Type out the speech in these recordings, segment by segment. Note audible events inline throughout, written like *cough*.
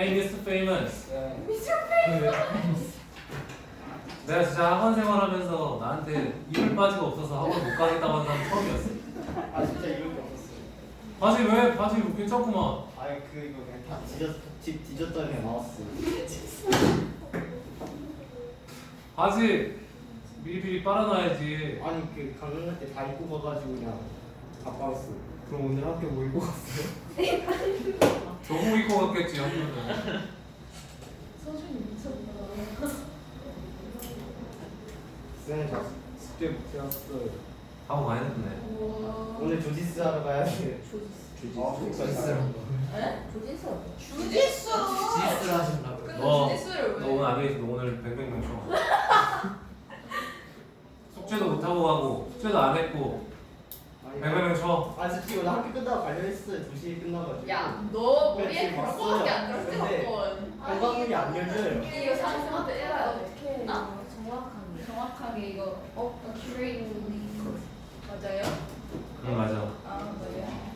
Hey, Mr. Famous. 네. 내가 진짜 학원 생활하면서 나한테 이불 바지가 없어서 학원 못 가겠다고 한 사람 처음이었어. 아 진짜 이런 게 없었어요. 바지 왜? 바지 괜찮구만. 아니 그 이거 그냥 다 뒤졌 집 뒤졌더니 나왔어. 바지 미리미리 빨아놔야지. 아니 그 강릉 갈때 다 입고 가가지고 그냥 바빠왔어. 그럼 오늘 학교 뭐 입고 갔어요? 교복 입고 갔겠지 학교는. 서준이 미쳤다. 쌤, 저 숙제 못 해왔어요. 하고 많이 했네. 우와. 오늘 조지스 하러 가야 돼. 조지스. 아, 조지스. 에? 조지스 어때? 주짓수. 지스를 하신다고요? 근데 너, 주짓수를 너 왜? 오늘 안 되겠어. 너 오늘 뱅뱅뱅 쳐. 숙제도 못 하고 가고 숙제도 안 했고 뱅뱅뱅 쳐. 아 솔직히 오늘 학교 끝나고 관련했어요. 2시에 끝나가지고. 야, 너 머리에 그런. 거밖에 안 들었지 근데 건. 건강문이 안 열려요. 이거 상승한테 돼. 어떻게 어? 정확하게. 정확하게 이거 어, accurately. 맞아요? 아 맞아요.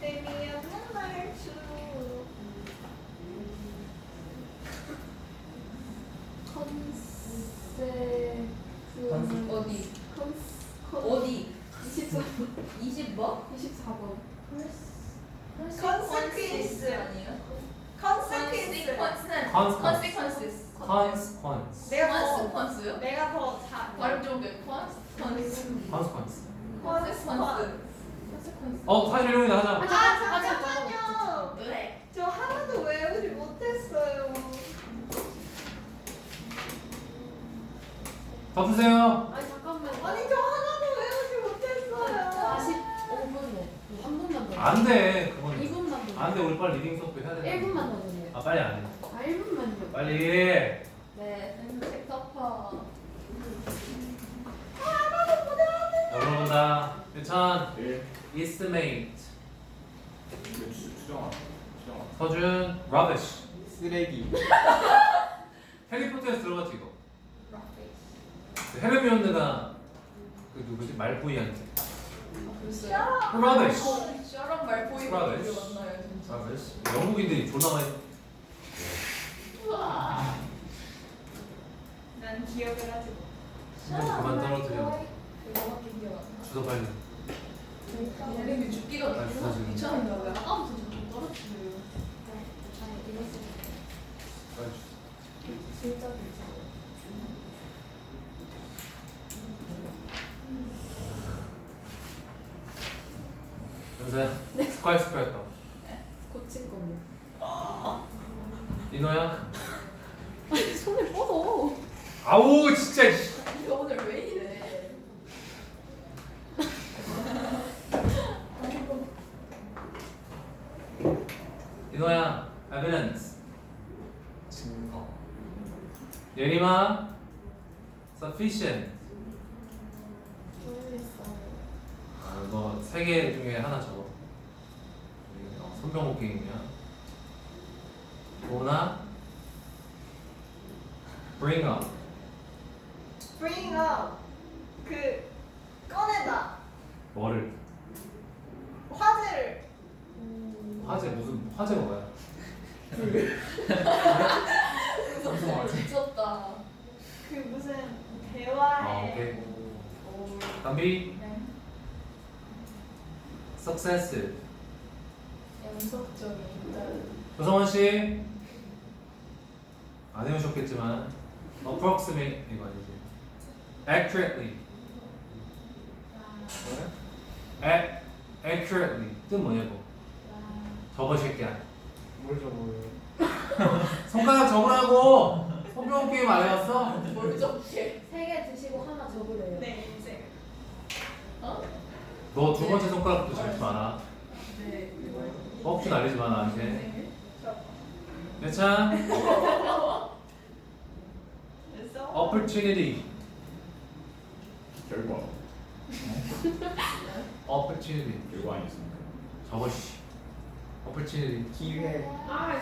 재미없는 말투. 컨셉. 어디? 컨 어디? 24. 20 뭐? 24번. 컨시퀀스 아니에요? 컨시퀀스. 컨시퀀스는 Consequence. 컨시퀀스. consequence. 내가 더 컨시퀀스요? 내가 더 잘. 발음 좋은데 컨시퀀스. consequence. 컨시퀀스. 어 파일 이름이 나자. 아 잠깐만요. 네. 저 하나도 외우지 못했어요. 덮으세요. 아니 잠깐만. 아니 저 하나도 외우지 못했어요. 45분 한 분만 더. 안 돼. 그건 2분만 더. 안 돼. 우리 빨리 리딩 수업도 해야 돼. 1분만 더 주세요. 아 빨리 안 해. 아 1분만요. 빨리. 네. 책 덮어. 자, 물어본다. 유찬. 네. estimate. 수정아. 수정아. 서준. rubbish. 쓰레기. 해리포터에서 들어갔지 이거. 그 헤르미온느가 그 누구지 말부이한테. 글쎄요. rubbish. 셔런 말 보이고 Rubbish. 만나요 진짜. 영국인들이 존나 많이. 난 기억을 하지 못. 그만 떨어뜨려. 그거밖에 기억 안 나. 주소 빨리. 이름이 죽기가 아. 귀찮은가 왜 아까부터 자꾸 떨어뜨려요. 아니 이랬어. 빨리 주소. 진짜 괜찮아. 연서야. 스쿼트 스쿼트. 고칠 건데. 이노야. *laughs* 아니 손을 뻗어. 아우 진짜. 씨. 이거 오늘 왜 이래? 이노야. evidence. 증거. 예림아. sufficient. 모르겠어. 아, 너세 개 중에 하나 적어. 어, 손병호 게임이야. 도나. bring up. Bring up. 그 꺼내다. 뭐를? 화제를. 화제 무슨 화제가 뭐야? 무섭다. 미쳤다. 그 무슨 아 대화에. 오케이. 오. 담비. 네. successive. 연속적인 조성원 씨. 안 해오셨겠지만 approximate 이거 아니지? accurately. A, accurately 뜻 뭐냐고? 적어 새끼야. 뭘 적어요? *laughs* 손가락 적으라고. 손병호 게임 안 해왔어? 뭘 적게? 세 개 드시고 하나 적으래요. 네 이제. 어? 너 두 번째 손가락도 적지 마라. 네. 뻑주 날리지 마 나한테. 네. 예찬. 됐어? opportunity. 결과 opportunity. 결과 아니었습니까? 적어 씨. Opportunity. 기회. 아.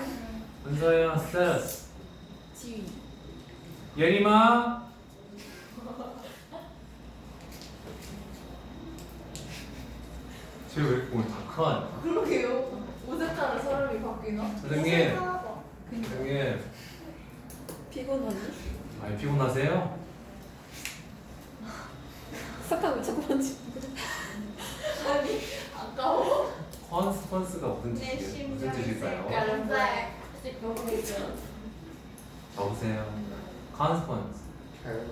은서야 status. 지휘. 예림아. 쟤왜 오늘 다크하냐? 그러게요. 옷에 따라 사람이 바뀌나? 선생님. 선생님 피곤하니? 많이 피곤하세요? 사탕을 자꾸 만지. 아니 아까워. 컨스펀스가 무슨 내 뜻이에요? 무슨 뜻일까요? 적으세요. 잘 네.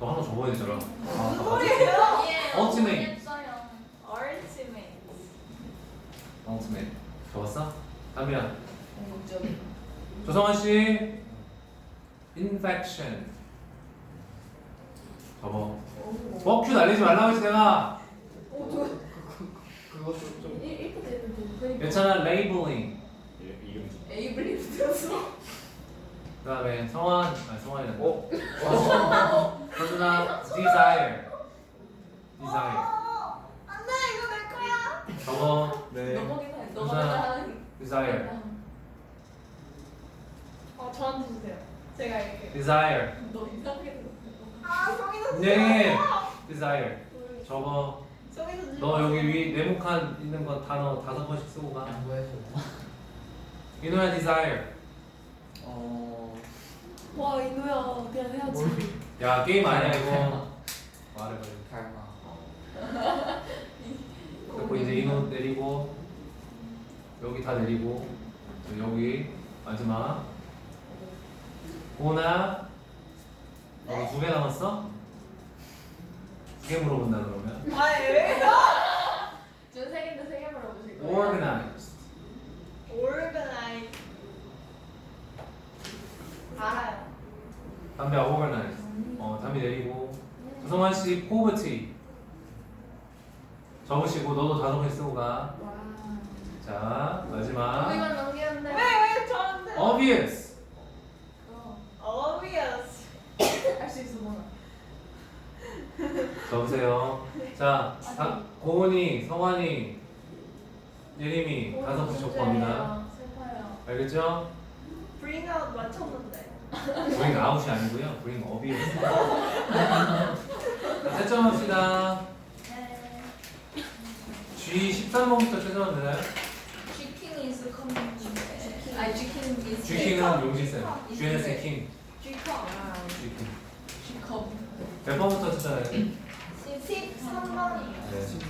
너 하나 적어야 되잖아. 아, ultimate. 적었어? 담이야. 조성환 씨. infection. 접어. 버큐 날리지 말라고 했지 내가. 오 좋아. 그것도 좀 이렇게 되면 괜찮아. labeling. 이름 에이블리 들었어. 그다음에 성환. 아 성환이. 어? 서준아. desire. desire. 어, 안돼 이거 내 거야. 접어. 네 넘어긴 해. 너가 하는. desire. 어 저한테 주세요. 제가 할게요. desire. 너 이상하게 아 네. desire. 접어. 송이도 너 여기 위 네모칸 있는 거 단어 다섯 번씩 쓰고 가. 양보해서 이노야 desire. 어... 와 이노야 그냥 해야지. 야 게임 아니야 이거. 말해봐. 닮아 그리고 이제 이노 내리고 여기 다 내리고 여기 마지막 오나 여기 두개 남았어? 두 개 물어본다 그러면 아 왜? 준세 개인데 세개 물어보실 거예요. organized Organize. 알아요. 담배 organized 어 담배 내리고 조성환 씨 poverty 적으시고 너도 개 쓰고 와. 가자 마지막 거기만 넘기면 돼. 왜왜 저한테? obvious 어. Obvious. 할수 있어 뭐나. 적으세요 자 다, 고은이 성환이 예림이 다섯 개 적고 합니다 슬퍼요. 알겠죠? Bring out 맞췄는데. 브링 아웃이 아니고요. 브링 업이에요. *laughs* 자, 채점합시다. 네. G 13번부터 채점하면 되나요? Chicken is coming. 아니 chicken is. G킹은 용지쌤. GNS 킹. G컵. G킹. G컵. 몇 번부터 채점해요? 13번이요.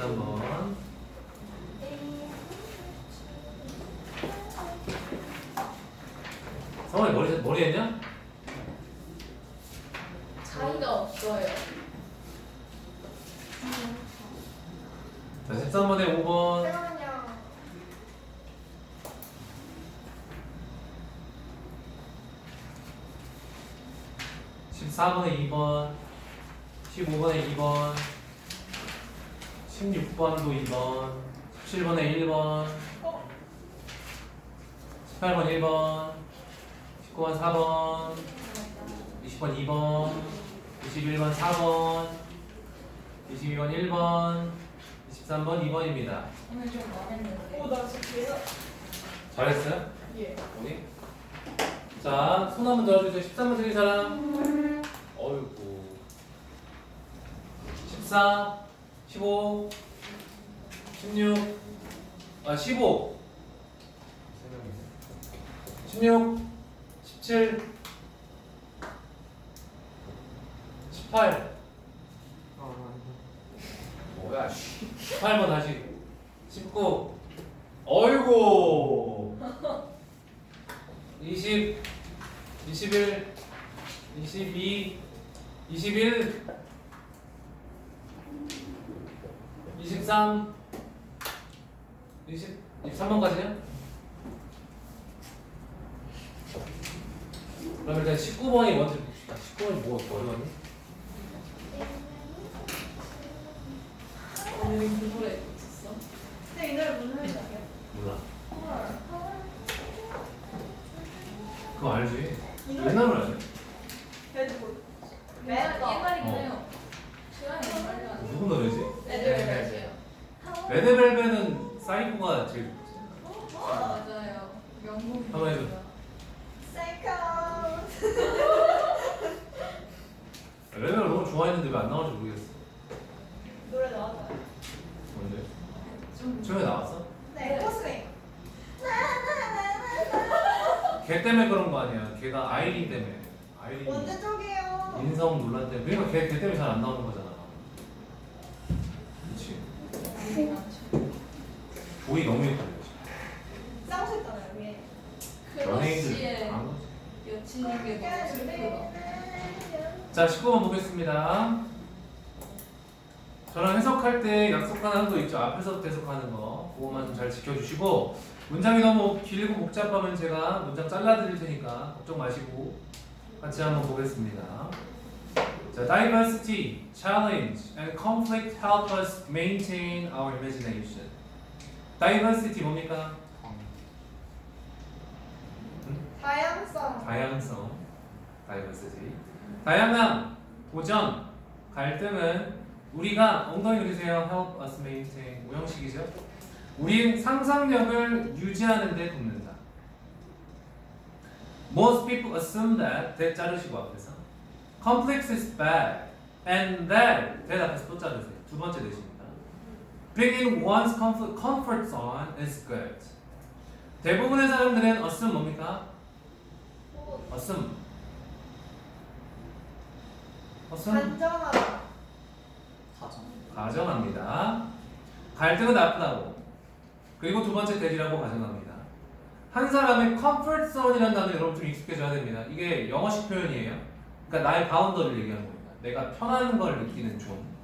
네, 13번. 성환이 머리, 머리 했냐? 차이가 없어요. 자, 13번에 5번. 잠깐만요. 십사번에 2번, 15번에 2번, 16번도 2번, 17번에 1번, 18번 1번, 19번 4번, 20번 2번, 21번 4번, 22번 1번, 23번 2번입니다. 오늘 좀 망했는데. 오 나 진짜 계속. 잘했어요? 예. 어디? 자, 손 한번 들어주세요. 13번 드린 사람. 어이구. 14, 15, 16, 아, 15, 16, 17, 18. 뭐야, 씨. 18번 다시. 19. 어이구. 20, 21, 22, 21, 23, 20, 23번까지요? 그럼 일단 19번이 먼저 봅시다. 19번이 뭐가 어려웠니? 오늘 공부를 했었어. 근데 이 노래 무슨 노래지 알아요? 몰라. 헐. 그거 알지? 이 노래 옛날 노래 아니야? 배드볼. 옛날 맵다. 옛날이긴 어. 해요. 시간이 안 걸려. 무슨 노래지? 레드벨벳이요. 레드벨벳은 사이코가 제일 좋지. 맞아요. 영국. 한번 해줘. Psycho. 레벨을 너무 좋아했는데 왜 안 나올지 모르겠어. 노래 나왔나요? 걔 때문에 그런 거 아니야. 걔가 아이린 때문에. 아이린 언제적이에요? 인성 논란 때문에. 그러니까 걔, 걔 때문에 잘 안 나오는 거잖아. 그렇지. 보이 너무 예뻐요. 싸우셨잖아요, 위에. 연예인들 크러쉬의 안 보지. 여친에게 너무 슬프다. 자, 19번 보겠습니다. 저랑 해석할 때 약속하는 거 있죠. 앞에서부터 해석하는 거. 그거만 좀 잘 지켜주시고 문장이 너무 길고 복잡하면 제가 문장 잘라드릴 테니까 걱정 마시고 같이 한번 보겠습니다. 자, diversity, challenge, and conflict help us maintain our imagination. Diversity 뭡니까? 다양성. 다양성, diversity. 다양함, 도전, 갈등은 우리가 엉덩이 그리세요. help us maintain. 오형식이죠. 우리 상상력을 유지하는 데 돕는다. Most people assume that that 자르시고 앞에서 complex is bad and that 앞에서 또 자르세요. 두 번째 대신입니다. Bringing one's comfort, comfort zone is good. 대부분의 사람들은 assume 뭡니까? assume. assume 단정하다. 가정합니다. 갈등은 나쁘다고. 그리고 두 번째 대리라고 가정합니다. 한 사람의 comfort zone이라는 단어 여러분 좀 익숙해져야 됩니다. 이게 영어식 표현이에요. 그러니까 나의 바운더를 얘기하는 겁니다. 내가 편한 걸 느끼는 존.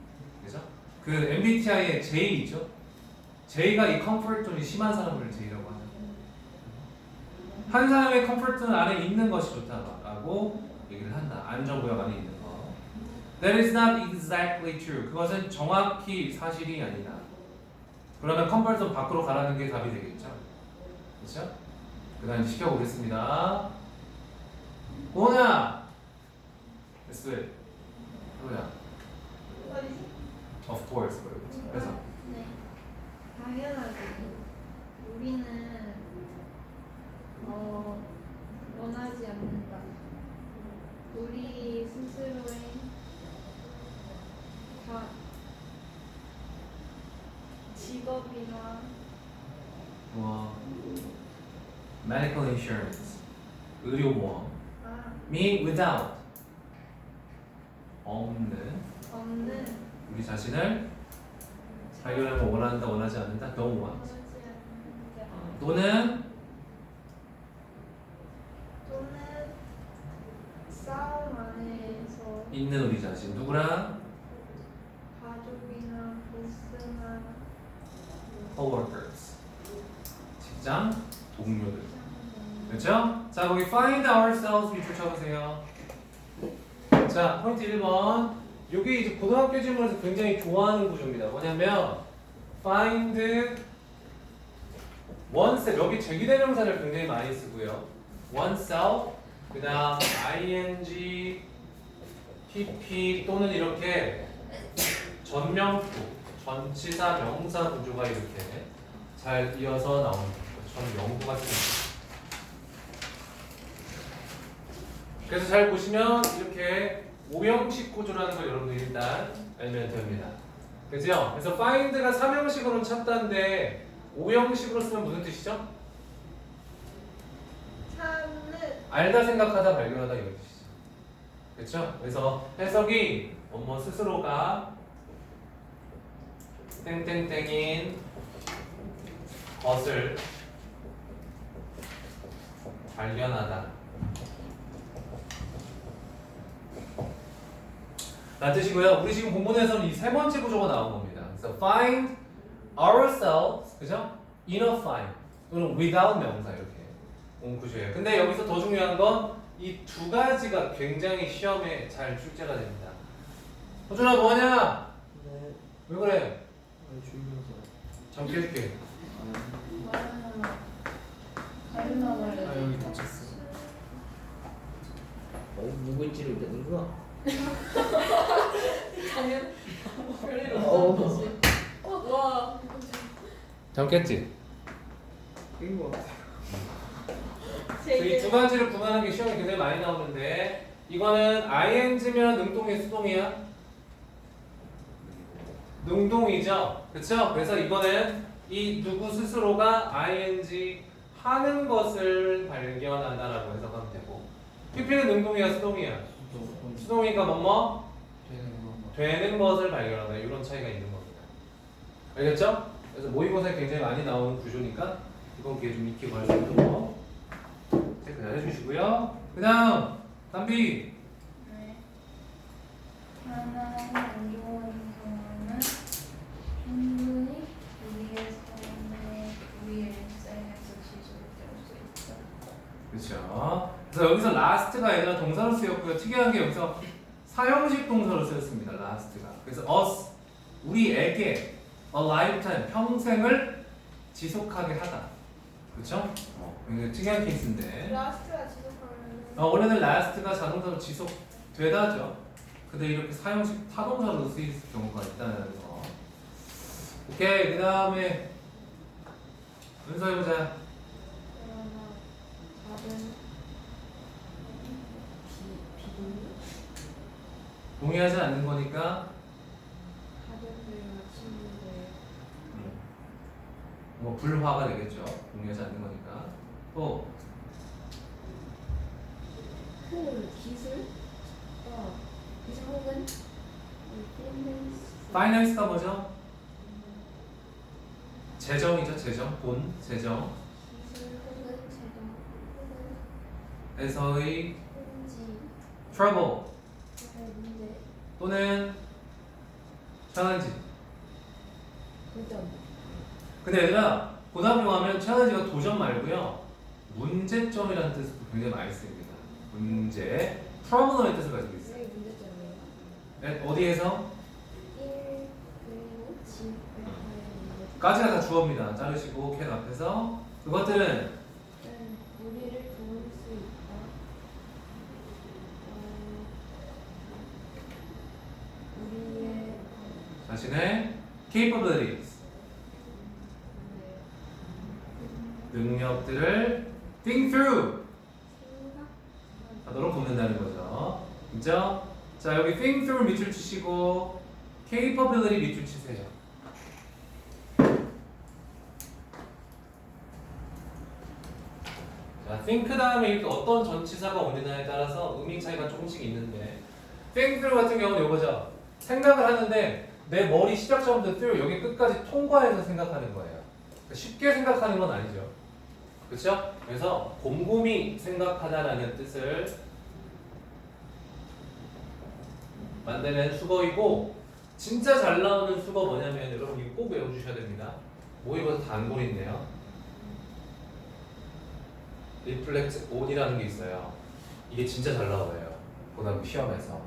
그 MBTI의 J이죠. J가 이 comfort zone이 심한 사람을 J라고 하는. 한 사람의 comfort zone 안에 있는 것이 좋다라고 얘기를 한다. 안정구역 안에 있는 거. That is not exactly true. 그것은 정확히 사실이 아니다. 그러면 comfort zone 밖으로 가라는 게 답이 되겠죠. 그렇죠? 그다음 시켜보겠습니다. 오나 it. 해보자. 어디지? Of course. 그래서 네. 당연하게 우리는 어, 원하지 않는다. 우리 스스로의 다 직업이나 뭐 medical insurance. 의료보험. 아, me without. 없는. 없는. 우리 자신을 뭐 원한다 원하지 않는다? don't want. 원하지 않는다. 어, 또는 또는 싸움 안에서 있는 우리 자신. 누구랑? 가족이나 보스나 coworkers. 직장? 동료들 그렇죠? 자 거기 find ourselves 밑줄 쳐보세요. 자 포인트 1번. 이게 이제 고등학교 질문에서 굉장히 좋아하는 구조입니다. 뭐냐면 find oneself. 여기 제기대명사를 굉장히 많이 쓰고요. oneself 그 다음 ing pp 또는 이렇게 전명구 전치사 명사 구조가 이렇게 잘 이어서 나오는 거예요. 전명구 같은 거 그래서 잘 보시면 이렇게 오형식 구조라는 걸 여러분들 일단 알면 됩니다. 그죠? 그래서 find가 삼형식으로 찾다인데 오형식으로 쓰면 무슨 뜻이죠? 찾는. 알다 생각하다 발견하다 이런 뜻이죠. 그렇죠? 그래서 해석이 뭐뭐 스스로가 땡땡땡인 것을 발견하다. 라는 뜻이고요. 우리 지금 본문에서는 이 세 번째 구조가 나온 겁니다. 그래서 find ourselves, 그죠? inner find 또는 without 명사 이렇게 온 구조예요. 근데 여기서 더 중요한 건 이 두 가지가 굉장히 시험에 잘 출제가 됩니다. 호준아 뭐하냐? 네. 왜 그래? 주면서. 잠깐 해줄게. 가르마 아. 여기 다쳤어. 어 누구인지를 내는구나. 당연. 별일 어. 없었지. 와. 잠깼지? 깬거 같아. 이두 가지를 구분하는 게 시험에 굉장히 많이 나오는데 이거는 ing면 능동이 수동이야? 능동이죠. 그렇죠? 그래서 이거는 이 누구 스스로가 ing 하는 것을 발견한다라고 해석하면 되고 PP는 능동이야 수동이야 수동이니까 뭐뭐 되는 것을 발견한다 이런 차이가 있는 겁니다 알겠죠? 그래서 모의고사에 굉장히 많이 나오는 구조니까 이건 기회 좀 익히고 할 있도록 체크 잘 해주시고요 그 다음 담비 네. 하나의 안 좋은 상황은 충분히 우리의 삶의 우리의 일상에서 지속될 수 있다. 그렇죠. 그래서 여기서 last가 얘들아 동사로 쓰였고요. 특이한 게 여기서 사형식 동사로 쓰였습니다. last가. 그래서 us 우리에게 a lifetime 평생을 지속하게 하다. 그렇죠? 어, 굉장히 특이한 케이스인데. 라스트가 지속하면 어, 원래는 last가 자동사로 지속되다죠. 근데 이렇게 사형식 타동사로 쓰일 경우가 있다는 거. 오케이 그 다음에 문서 해보자. 그러나 답은 비 비동의 동의하지 않는 거니까 친구들 뭐 불화가 되겠죠. 동의하지 않는 거니까. 또그 기술 어 기술 혹은 파이낸스가 뭐죠? 재정이죠. 재정. 돈, 재정. 기술 혹은 재정 혹은 에서의 사회 문제 또는 challenge. 도전 근데 얘들아 고등학교 가면 challenge가 도전 말고요. 문제점이라는 뜻도 굉장히 많이 쓰입니다. 문제. problem의 뜻을 가지고 있어요. 왜 문제점이에요? 네, 어디에서? 1 그리고 집 문제 까지가 다 주어입니다. 자르시고 캔 앞에서 그것들은 는 우리를 도울 수 있다. 어, 우리의 자신의 capabilities 능력들을 think through 하도록 돕는다는 거죠. 그죠? 자 여기 think through 밑줄 치시고 capability 밑줄 치세요. 자 think 다음에 이렇게 어떤 전치사가 오느냐에 따라서 의미 차이가 조금씩 있는데 think through 같은 경우는 이거죠. 생각을 하는데 내 머리 시작점부터 여기 끝까지 통과해서 생각하는 거예요. 그러니까 쉽게 생각하는 건 아니죠. 그렇죠? 그래서 곰곰이 생각하다라는 뜻을 만드는 수거이고 진짜 잘 나오는 수거 뭐냐면 여러분 이거 꼭 외워주셔야 됩니다. 모의고사 단골인데요. 리플렉스 온이라는 게 있어요. 이게 진짜 잘 나와요. 고등학교 시험에서.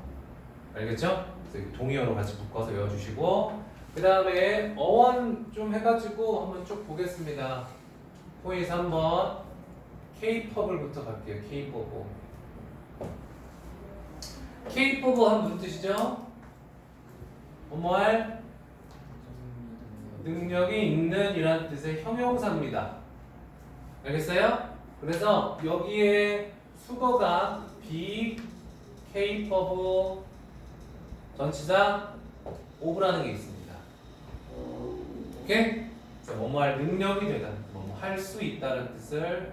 알겠죠? 그래서 동의어로 같이 묶어서 외워주시고 그 다음에 어원 좀 해가지고 한번 쭉 보겠습니다. 포인트 3번 K-POP을부터 갈게요. K-POP K-POP 한 무슨 뜻이죠? 뭐뭐할 능력이 있는 이란 뜻의 형용사입니다. 알겠어요? 그래서 여기에 수거가 be capable 전치사 of라는 게 있습니다. 오케이? 뭐뭐 할 능력이 되다, 뭐뭐 할 수 있다는 뜻을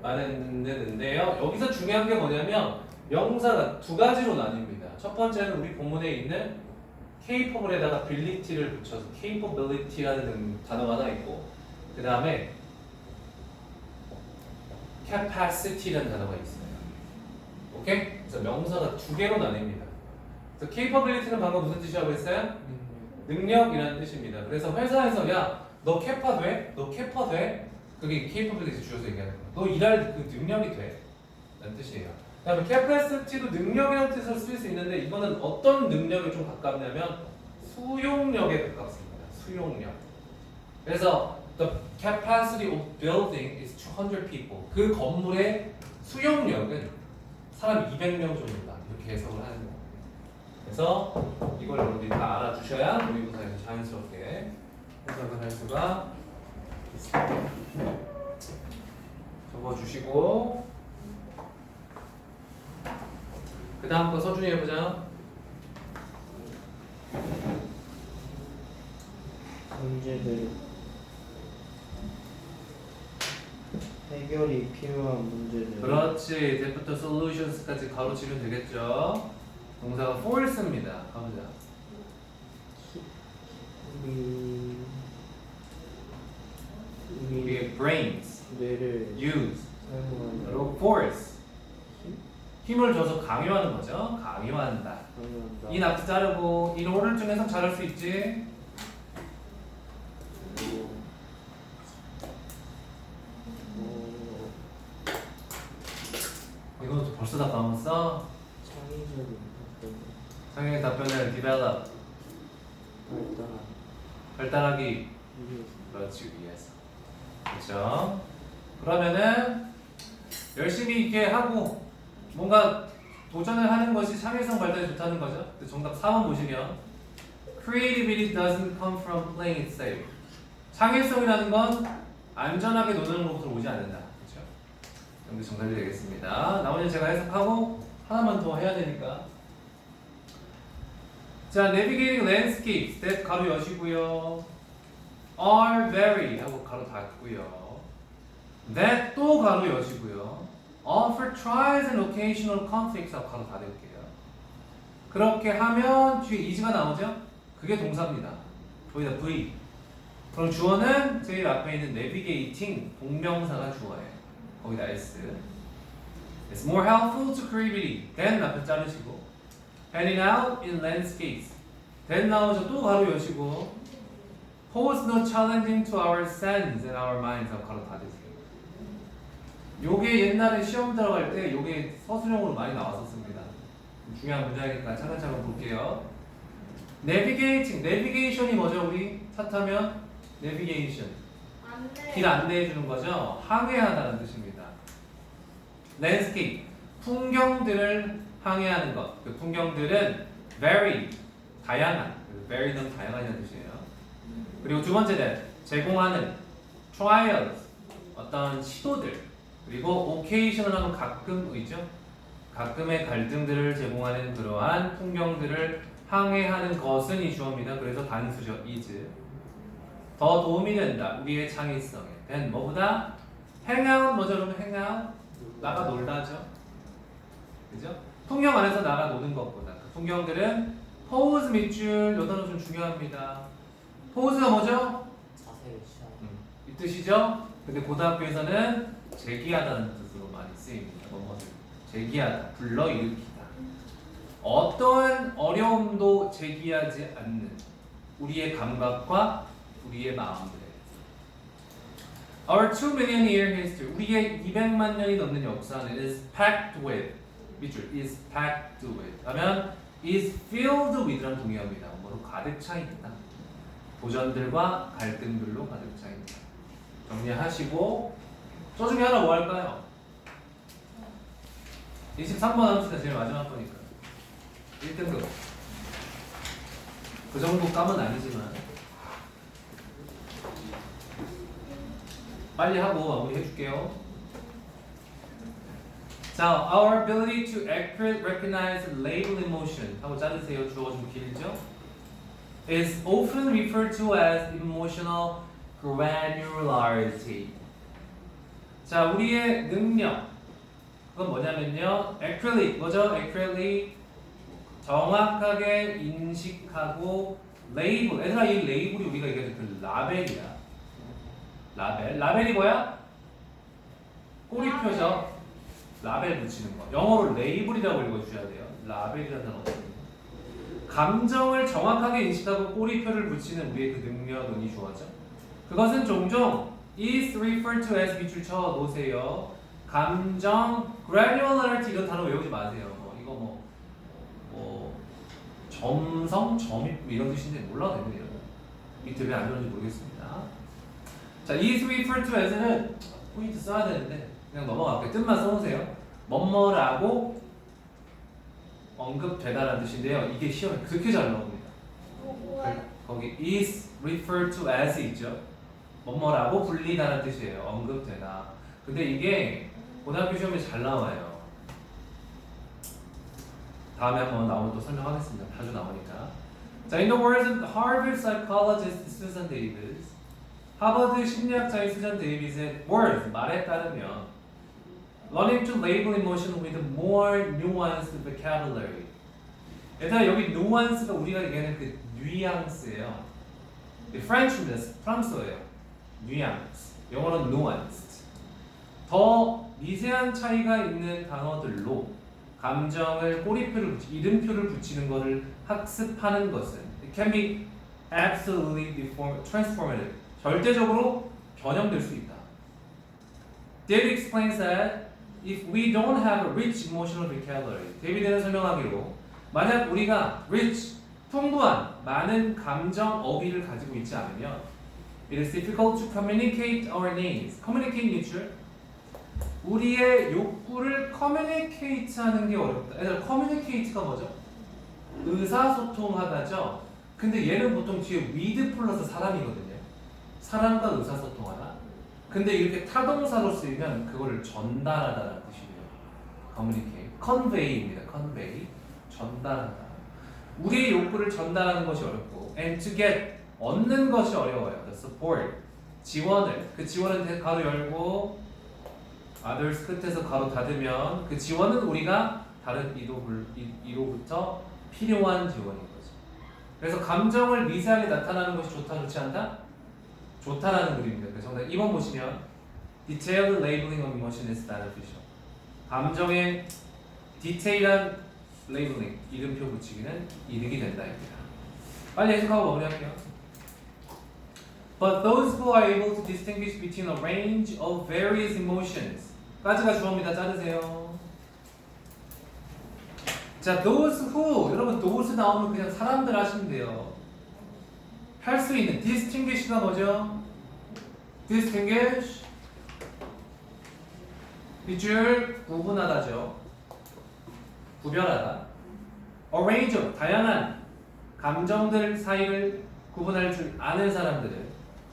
말했는데요. 여기서 중요한 게 뭐냐면 명사가 두 가지로 나뉩니다. 첫 번째는 우리 본문에 있는 capable에다가 ability를 붙여서 capability라는 단어가 하나 있고 그 다음에 capacity라는 단어가 있어요. 오케이? 그래서 명사가 두 개로 나뉩니다. 그래서 capability는 방금 무슨 뜻이라고 했어요? 능력이라는 뜻입니다. 그래서 회사에서 야, 너 캐파 돼? 너 캐파 돼? 그게 capability 줄여서 얘기하는 거야. 너 일할 그 능력이 돼? 라는 뜻이에요. 그 다음에 capacity도 능력이라는 뜻을 쓸 수 있는데 이거는 어떤 능력에 좀 가깝냐면 수용력에 가깝습니다. 수용력. 그래서 the capacity of building is 200 people. 그 건물의 수용력은 사람 200명 정도다. 이렇게 해석을 하는 거예요. 그래서 이걸 여러분들이 다 알아주셔야 모의고사에서 자연스럽게 해석을 할 수가 있습니다. 적어주시고 그 다음 거 서준이 해보자. 문제들 해결이 필요한 문제를 그렇지. 대부터 solutions까지 가로치면 되겠죠. 동사가 force입니다. 가보자. 우리 우리 이게 brains, 뇌를 use, 사용하는 그리고 force. 힘을 줘서 강요하는 거죠. 강요한다. 강요한다. 이 낙지 자르고 이좀 해석 잘할 수 있지. 어, 이거 벌써 다 까먹었어? 창의적인 상의 답변을 develop, 발달하기. 그렇지 위해서. 그렇죠. 그러면은 열심히 있게 하고 뭔가 도전을 하는 것이 창의성 발달에 좋다는 거죠. 정답 4번 보시면 creativity doesn't come from playing it safe. 창의성이라는 건 안전하게 노는 것부터 오지 않는다. 그렇죠? 이게 정답이 되겠습니다. 나머지 제가 해석하고 하나만 더 해야 되니까. 자, navigating landscapes that 가로 여시고요. are very 하고 가로 닫고요. that 또 가로 여시고요. offer trials and occasional conflicts 하고 가로 닫을게요. 그렇게 하면 뒤에 is가 나오죠? 그게 동사입니다. 거기다 V. 그럼 주어는 제일 앞에 있는 navigating 동명사가 주어예요. 거기다 s. It's more helpful to creativity than 앞에 자르시고 heading out in landscapes. then 나오죠? 또 가로 여시고 pose no challenging to our sense and our minds 하고 가로 닫으세요. 요게 옛날에 시험 들어갈 때 요게 서술형으로 많이 나왔었습니다. 중요한 문장이니까 차근차근 볼게요. navigating, navigation이 뭐죠 우리? 차 타면 navigation, 안돼. 길 안내해 주는 거죠. 항해하다는 뜻입니다. landscape, 풍경들을 항해하는 것. 그 풍경들은 very, 다양한, 그 very는 다양하다는 뜻이에요. 그리고 두 번째는 제공하는 trials, 어떤 시도들, 그리고 occasional 하면 가끔이죠. 가끔의 갈등들을 제공하는 그러한 풍경들을 항해하는 것은 이 주어입니다. 그래서 단수죠. is. 더 도움이 된다. 우리의 창의성에. then 뭐보다 out 뭐죠? hang out? 나가 놀다죠. 그죠? 풍경 안에서 나가 노는 것보다 그 풍경들은 pose 밑줄 요 단어 좀 중요합니다. 포즈가 뭐죠? 자세를 취하는 음, 이 뜻이죠? 근데 고등학교에서는 제기하다는 뜻으로 많이 쓰입니다. 뭐뭐를 제기하다, 불러일으키다. 어떠한 어려움도 제기하지 않는 우리의 감각과 우리의 마음들. Our 2 million year history, 우리의 200만 년이 넘는 역사는 is packed with, 밑줄, is packed with 하면 is filled with라는 동의어입니다. 뭐로 가득 차 있다. 도전들과 갈등들로 가득 차 있다. 정리하시고 저 중에 하나 뭐 할까요? 23번 함수가 제일 마지막 거니까 1등급 그 정도 감은 아니지만 빨리 하고 마무리 해줄게요 자, our ability to accurate recognize label emotion 하고 자르세요 주어 좀 길죠? is often referred to as emotional granularity. 자, 우리의 능력. 그건 뭐냐면요. accurately. 뭐죠? accurately. 정확하게 인식하고 레이블. 얘들아, 이 레이블이 우리가 얘기하는 그 라벨이야. 라벨. 라벨이 뭐야? 꼬리표죠. 라벨 붙이는 거. 영어로 레이블이라고 읽어주셔야 돼요. 라벨이라는 없습니다. 감정을 정확하게 인식하고 꼬리표를 붙이는 우리의 그 능력은 이 주어죠. 그것은 종종 is referred to as 밑줄 쳐 놓으세요. 감정 granularity 이런 단어 외우지 마세요. 뭐 이거 뭐, 뭐 점성, 점입 뭐 이런 뜻인데 몰라도 됩니다. 밑에 왜안 들었는지 모르겠습니다. 자, is referred to as는 포인트 써야 되는데 그냥 넘어갈게요. 뜻만 써놓으세요. 뭐뭐라고 언급되다라는 뜻인데요. 이게 시험에 그렇게 잘 나옵니다. 거기 is referred to as 있죠. 뭐뭐라고 불리다는 뜻이에요. 언급되다. 근데 이게 고등학교 시험에 잘 나와요. 다음에 한번 나오면 또 설명하겠습니다. 자주 나오니까. 자, in the words of Harvard psychologist Susan Davis, 하버드 심리학자인 수잔 데이빗의 words 말에 따르면 learning to label emotion with more nuanced vocabulary. 얘들아 여기 nuance가 우리가 얘기하는 그 뉘앙스예요. 이 프렌치인데 프랑스어예요. 뉘앙스. 영어로는 nuanced. 더 미세한 차이가 있는 단어들로 감정을 꼬리표를 붙이, 이름표를 붙이는 것을 학습하는 것은 it can be absolutely deform, transformative. 절대적으로 변형될 수 있다. David explains that if we don't have a rich emotional vocabulary, 데이비드는 설명하기로 만약 우리가 rich, 풍부한 많은 감정 어휘를 가지고 있지 않으면 it is difficult to communicate our needs. communicate 유출 우리의 욕구를 communicate 하는 게 어렵다. 얘들아 communicate가 뭐죠? 의사소통하다죠. 근데 얘는 보통 뒤에 with 플러스 사람이거든요. 사람과 의사소통하다. 근데 이렇게 타동사로 쓰이면 그거를 전달하다라는 뜻이에요. communicate, convey입니다. convey, 전달하다. 우리의 욕구를 전달하는 것이 어렵고, and to get 얻는 것이 어려워요. the support, 지원을 그 지원은 가로 열고 others 끝에서 가로 닫으면 그 지원은 우리가 다른 이로부터 필요한 지원인 거죠. 그래서 감정을 미세하게 나타나는 것이 좋다 좋지 않다? 좋다라는 그림입니다. 그래서 정답 2번 보시면 detailed labeling of emotion is beneficial. 감정의 디테일한 레이블링, 이름표 붙이기는 이득이 된다입니다. 빨리 해석하고 마무리할게요. But those who are able to distinguish between a range of various emotions 까지가 주어입니다. 자르세요. 자, those who 여러분 those 나오면 그냥 사람들 하시면 돼요. 할 수 있는 distinguish가 뭐죠? distinguish 빗줄 구분하다죠. 구별하다. arrange 다양한 감정들 사이를 구분할 줄 아는 사람들은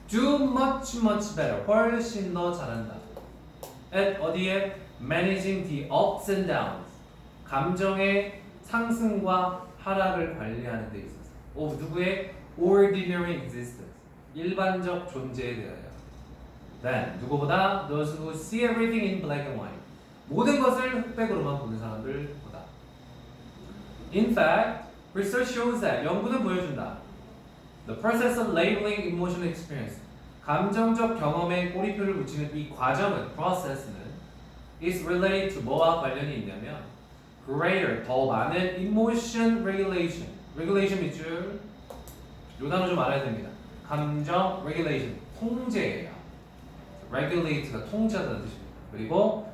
do much much better 훨씬 더 잘한다. at 어디에 managing the ups and downs 감정의 상승과 하락을 관리하는 데 있어서 of 누구의 ordinary existence 일반적 존재에 대하여 then 누구보다 those who see everything in black and white 모든 것을 흑백으로만 보는 사람들보다 in fact research shows that 연구는 보여준다 the process of labeling emotional experience 감정적 경험에 꼬리표를 붙이는 이 과정은 process는 is related to 뭐와 관련이 있냐면 greater 더 많은 emotion regulation regulation 밑줄 요 단어 좀 알아야 됩니다 감정 regulation 통제예요 regulate가 통제하다는 뜻입니다 그리고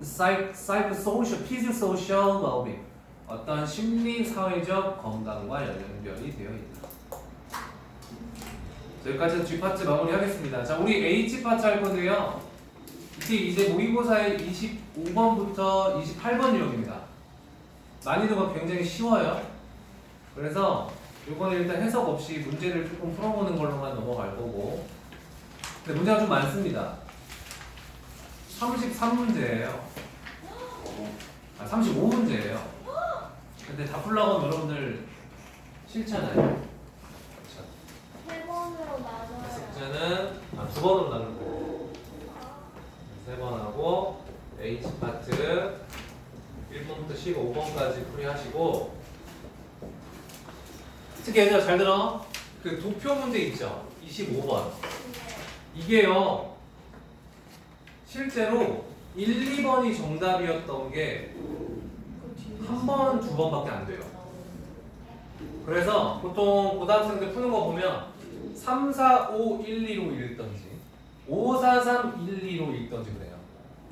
psych, psychosocial, physiosocial well-being 어떤 심리 사회적 건강과 연결이 되어 있다 여기까지 G 파트 마무리하겠습니다. 자, 우리 H 파트 할 건데요. 이게 이제 모의고사의 25번부터 28번 유형입니다. 난이도가 굉장히 쉬워요. 그래서 이번에 일단 해석 없이 문제를 조금 풀어보는 걸로만 넘어갈 거고. 근데 문제가 좀 많습니다. 33문제예요. 아, 35문제예요. 근데 다 풀라고 하면 여러분들 싫잖아요. 세 번으로 나눠요. 숙제는 아, 두 번으로 나누고 세번 하고 H 파트 1번부터 15번까지 풀이하시고 특히 얘들아 잘 들어. 그 도표 문제 있죠? 25번. 이게요 실제로 1, 2번이 정답이었던 게 한 번, 두 번밖에 안 돼요. 그래서 보통 고등학생들 푸는 거 보면 3, 4, 5, 1, 2로 읽던지 5, 4, 3, 1, 2로 읽던지 그래요.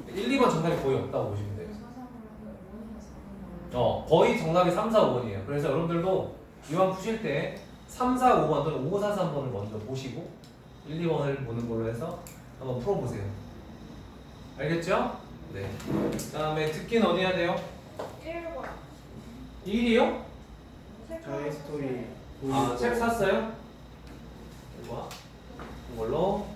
1, 2번 정답이 거의 없다고 보시면 돼요. 어, 거의 정답이 3, 4, 5번이에요. 그래서 여러분들도 이왕 푸실 때 3, 4, 5번 또는 5, 4, 3번을 먼저 보시고 1, 2번을 보는 걸로 해서 한번 풀어보세요 알겠죠? 네. 그 다음에 듣기는 어디 해야 돼요? 1번 1이요? 저희 스토리 아, 책 샀어요? 이거 이걸로